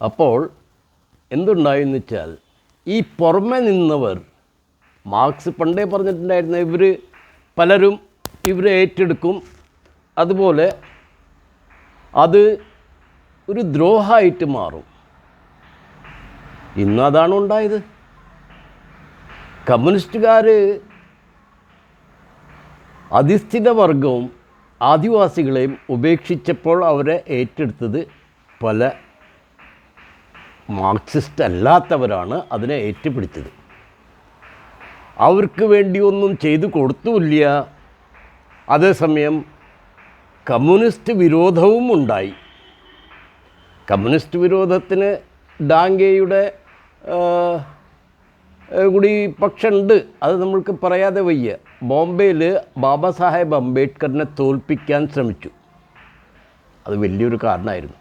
അപ്പോൾ എന്തുണ്ടായെന്ന് വെച്ചാൽ ഈ പുറമെ നിന്നവർ മാർക്സ് പണ്ടേ പറഞ്ഞിട്ടുണ്ടായിരുന്ന ഇവർ പലരും ഇവരെ ഏറ്റെടുക്കും. അതുപോലെ അത് ഒരു ദ്രോഹമായിട്ട് മാറും. ഇന്ന് അതാണ് ഉണ്ടായത്. കമ്മ്യൂണിസ്റ്റുകാർ അധിഷ്ഠിത വർഗവും ആദിവാസികളെയും ഉപേക്ഷിച്ചപ്പോൾ അവരെ ഏറ്റെടുത്തത് പല മാർക്സിസ്റ്റ് അല്ലാത്തവരാണ് അതിനെ ഏറ്റുപിടിച്ചത്. അവർക്ക് വേണ്ടിയൊന്നും ചെയ്തു കൊടുത്തുമില്ല. അതേസമയം കമ്മ്യൂണിസ്റ്റ് വിരോധവും ഉണ്ടായി. കമ്മ്യൂണിസ്റ്റ് വിരോധത്തിന് ഡാങ്കയുടെ കൂടി പക്ഷമുണ്ട് അത് നമ്മൾക്ക് പറയാതെ വയ്യ. ബോംബെയിൽ ബാബാ സാഹേബ് അംബേദ്കറിനെ തോൽപ്പിക്കാൻ ശ്രമിച്ചു. അത് വലിയൊരു കാരണമായിരുന്നു.